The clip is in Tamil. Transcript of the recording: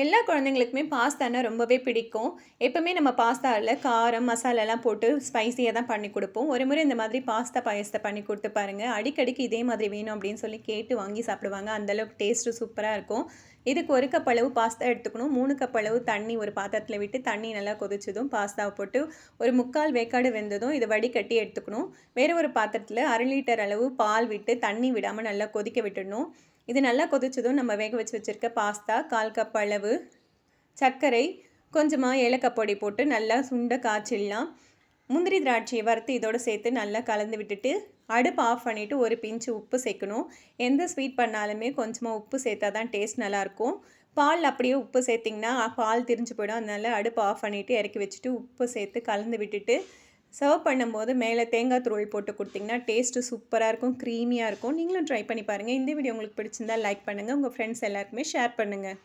எல்லா குழந்தைங்களுக்குமே பாஸ்தானா ரொம்பவே பிடிக்கும். எப்போவுமே நம்ம பாஸ்தாவில் காரம் மசாலாலாம் போட்டு ஸ்பைஸியாக தான் பண்ணி கொடுப்போம். ஒரு முறை இந்த மாதிரி பாஸ்தா பாயசத்தை பண்ணி கொடுத்து பாருங்கள் அடிக்கடிக்கு இதே மாதிரி வேணும் அப்படின்னு சொல்லி கேட்டு வாங்கி சாப்பிடுவாங்க. அந்தளவுக்கு டேஸ்ட்டு சூப்பராக இருக்கும். இதுக்கு ஒரு கப் அளவு பாஸ்தா எடுத்துக்கணும். மூணு கப் அளவு தண்ணி ஒரு பாத்திரத்தில் விட்டு தண்ணி நல்லா கொதிச்சதும் பாஸ்தாவை போட்டு ஒரு முக்கால் வேக்காடு வெந்ததும் இதை வடிகட்டி எடுத்துக்கணும். வேறு ஒரு பாத்திரத்தில் அரை லிட்டர் அளவு பால் விட்டு தண்ணி விடாமல் நல்லா கொதிக்க விட்டுடணும். இது நல்லா கொதிச்சதும் நம்ம வேக வச்சு வச்சுருக்க பாஸ்தா கால் கப் அளவு சர்க்கரை கொஞ்சமாக ஏலக்காய் பொடி போட்டு நல்லா சுண்ட காய்ச்சிடலாம். முந்திரி திராட்சையை வறுத்து இதோடு சேர்த்து நல்லா கலந்து விட்டுட்டு அடுப்பு ஆஃப் பண்ணிவிட்டு ஒரு பிஞ்சு உப்பு சேர்க்கணும். எந்த ஸ்வீட் பண்ணாலுமே கொஞ்சமாக உப்பு சேர்த்தா தான் டேஸ்ட் நல்லாயிருக்கும் பால் அப்படியே உப்பு சேர்த்திங்கன்னா பால் திரிஞ்சு போயிடும். அதனால் அடுப்பு ஆஃப் பண்ணிவிட்டு இறக்கி வச்சுட்டு உப்பு சேர்த்து கலந்து விட்டுட்டு சர்வ் பண்ணும்போது மேலே தேங்காய் துருவல் போட்டு கொடுத்திங்கன்னா டேஸ்ட்டு சூப்பராக இருக்கும் க்ரீமியாக இருக்கும். நீங்களும் ட்ரை பண்ணி பாருங்கள் இந்த வீடியோ உங்களுக்கு பிடிச்சிருந்தால் லைக் பண்ணுங்கள் உங்கள் ஃப்ரெண்ட்ஸ் எல்லாருக்குமே ஷேர் பண்ணுங்கள்